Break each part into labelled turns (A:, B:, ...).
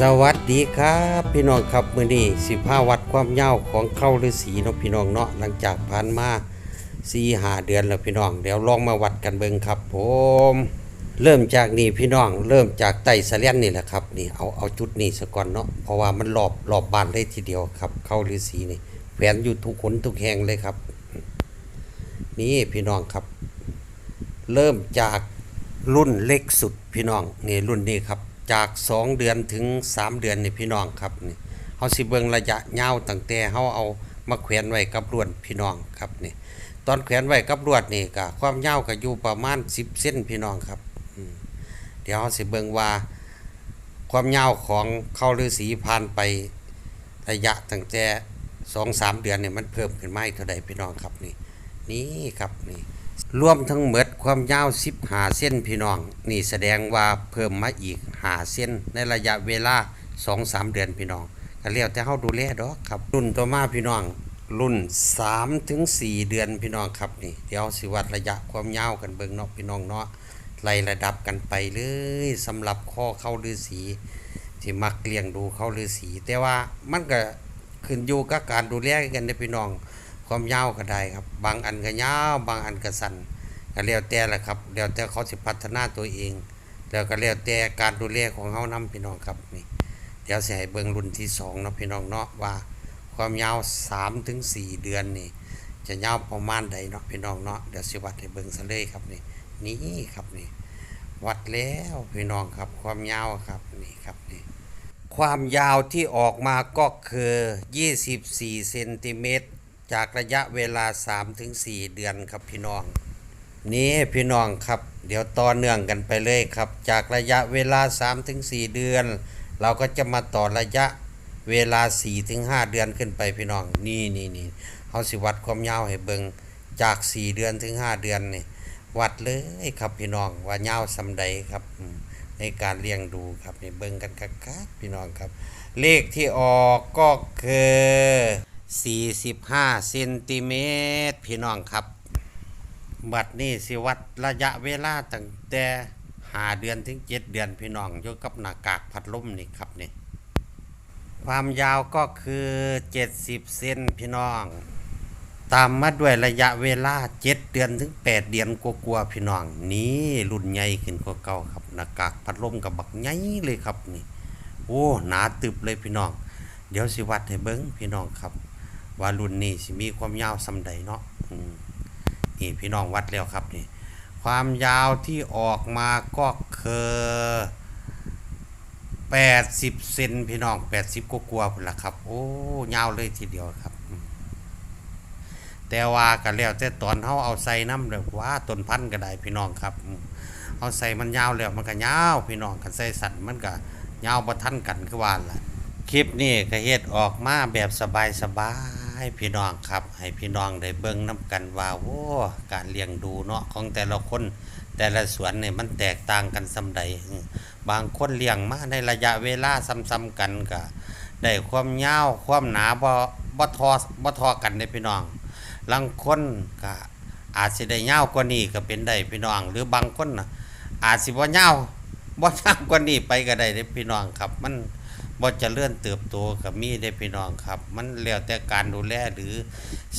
A: สวัสดีครับพี่น้องครับมื้อนี้สิพาวัดความยาวของเข้าฤาษีเนาะพี่น้องเนาะหลังจากผ่านมา4 5เดือนแล้วพี่น้อง เดี๋ยวลองมาวัดกันเบิ่งครับ ผม เริ่มจากนี่พี่น้อง เริ่มจากไต่สะเลียนนี่แหละครับนี่เอาเอาจุดนี้ซะก่อนเนาะเพราะว่ามันรอบรอบบานเลยทีเดียวครับ เข้าฤาษีนี่แขวนอยู่ทุกขนทุกแห่งเลยครับ นี่พี่น้องครับ เริ่มจากรุ่นเล็กสุดพี่น้องนี่รุ่นนี้ครับ จาก2เดือนถึง3เดือนนี่พี่น้องครับนี่เฮาสิเบิงระยะยาวตั้งแต่เฮาเอามาแขวนไว้กับลวดพี่น้องครับนี่ตอนแขวนไว้กับลวดนี่ก็ความยาวก็อยู่ประมาณ10เซนพี่น้องครับเดี๋ยวเฮาสิเบิงว่า ความยาวของเข้าฤาษีผ่านไประยะตั้งแต่2-3เดือนเนี่ยมันเพิ่มขึ้นมาอีกเท่าใดพี่น้องครับนี่นี่ครับนี่ รวมทั้งหมดความยาว15เส้นพี่น้อง นี่แสดงว่าเพิ่มมาอีก5เส้นในระยะเวลา2-3เดือนพี่น้องก็เรียกแต่เฮาดูแลดอกครับ รุ่นต่อมาพี่น้อง รุ่น3ถึง4เดือนพี่น้องครับนี่เดี๋ยวสิวัดระยะความยาวกันเบิ่งเนาะพี่น้องเนาะไล่ระดับกันไปเลยสำหรับข้อเข้าฤาษีที่มักเลี้ยงดูเข้าฤาษีแต่ว่ามันก็ขึ้นอยู่กับการดูแลกันเด้อพี่น้อง ความยาวก็ได้ครับ บางอันก็ยาวบางอันก็สั้นก็แล้วแต่แหละครับแล้วแต่เขาสิพัฒนาตัวเอง แล้วก็แล้วแต่การดูแลของเฮานํพี่น้องครับนี่เดี๋ยวให้เบิ่งรุ่นที่สองเนาะพี่น้องเนาะว่า ความยาว3ถึง4เดือนนี่ จะยาวประมาณใดเนาะพี่น้องเนาะเดี๋ยวสิวัดให้เบิ่งซะเลยครับนี่นี่ครับนี่วัดแล้วพี่น้องครับความยาวครับนี่ครับนี่ความยาวที่ออกมาก็คือ 24เซนติเมตร จากระยะเวลา 3-4 เดือนครับพี่น้อง นี่พี่น้องครับ เดี๋ยวต่อเนื่องกันไปเลยครับ จากระยะเวลา 3-4 เดือน เราก็จะมาต่อระยะเวลา 4-5 เดือนขึ้นไปพี่น้อง นี่นี่นี่เขาสิวัดความยาวให้เบิงจาก 4 เดือนถึง 5 เดือนนี่วัดเลยครับพี่น้องว่ายาวสำใดครับ ในการเลี้ยงดูครับนี่เบิ่งกันคักๆพี่น้องครับ เลขที่ออกก็คือ 45เซนติเมตรพี่น้องครับ บัดนี้สิวัดระยะเวลาตั้งแต่หาเดือนถึงเจ็ดเดือนพี่น้องอยู่กับหน้ากากพัดลมนี่ครับนี่ความยาวก็คือ70เซนพี่น้อง ตามมาด้วยระยะเวลา7เดือนถึง8เดือนกลัวๆพี่น้อง นี่รุ่นใหญ่ขึ้นกว่าเก่าครับหน้ากากพัดลมกับบักใหญ่เลยครับนี่ โอ้หนาตึบเลยพี่น้อง เดี๋ยวสิวัดให้เบิ้งพี่น้องครับ ว่ารุ่นนี้สิมีความยาวสำใดเนาะอืมนี่พี่น้องวัดแล้วครับนี่ความยาวที่ออกมาก็คือ80เซนพี่น้อง 80กว่าๆพุ่นละครับ โอ้ยาวเลยทีเดียวครับ แต่ว่าก็แล้วแต่ตอนเฮาเอาใส่น้ำเลยว่าต้นพันธุ์ก็ได้พี่น้องครับเอาใส่มันยาวแล้วมันก็ยาวพี่น้องกันใส่สั้นมันก็ยาวบ่ทันกันคือว่าล่ะคลิปนี้ก็เฮ็ดออกมาแบบสบายสบาย ๆพี่น้องครับ ให้พี่น้องได้เบิ่งนํกันว่าโอ้การเลี้ยงดูเนาะของแต่ละคนแต่ละสวนเนี่ยมันแตกต่างกันซำใดบางคนเลี้ยงมาในระยะเวลาซ้ำๆกันก็ได้ความยาวความหนาบ่บ่ทอบ่ทอกันเด้พี่น้องลางคนก็อาจสิได้ยาวกว่านี้ก็เป็นได้พี่น้อง หรือบางคนน่ะอาจสิบ่ยาวบ่ยาวกว่านี้ไปก็ได้เด้พี่น้องครับมัน บ่เจะเลื่อนเติบโตก็มีได้พี่น้องครับ มันแล้วแต่การดูแลหรือ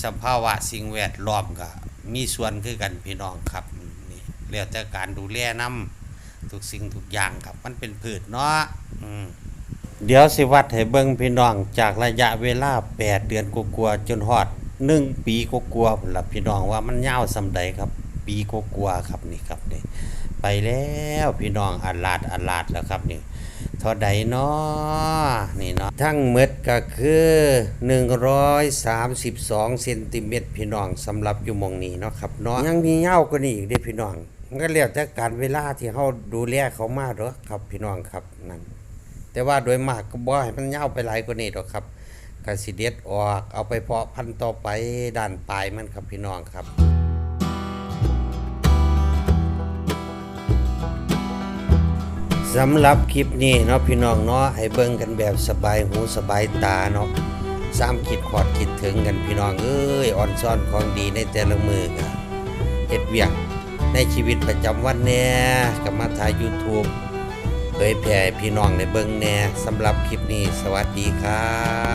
A: สภาวะสิ่งแวดล้อมก็มีส่วนคือกันพี่น้องครับนี่แล้วแต่การดูแลนํทุกสิ่งทุกอย่างครับ มันเป็นพืชเนาะเดี๋ยวสิวัดให้เบิ่งพี่น้องจากระยะเวลา8เดือนกว่าๆจนฮอด1ปีกว่าๆพุ่นล่ะพี่น้องว่ามันยาวส่าใดครับ ปีกว่าๆครับนี่ครับนี่ไปแล้วพี่น้องอาลาดอาลาดแล้วครับนี่ เท่าใดเนาะนี่เนาะทั้งหมดก็คือ 132เซนติเมตรพี่น้องสำหรับอยู่มองนี้เนาะครับเนาะยังมียากว่านี้อีกเด้พี่น้องมันก็แล้วแต่การเวลาที่เขาดูแลเขามาเด้อครับพี่น้องครับนั่นแต่ว่าโดยมากก็บ่ให้มันยาไปหลายกว่านี้ดอกครับกสิเด็ดออกเอาไปเพาะพันธุ์ต่อไปด้านปลายมันครับพี่น้องครับ สำหรับคลิปนี้เนาะพี่น้องเนาะให้เบิ่งกันแบบสบายหูสบายตาเนาะสามคิดขอดคิดถึงกันพี่น้องเอ้ยอ่อนซ่อนของดีในแต่ละมือกันเอ็ดเวียงในชีวิตประจำวันแน่กับมาถ่าย YouTube เผยแผ่พี่น้องในเบิ่งแน่สำหรับคลิปนี้ สวัสดีครับ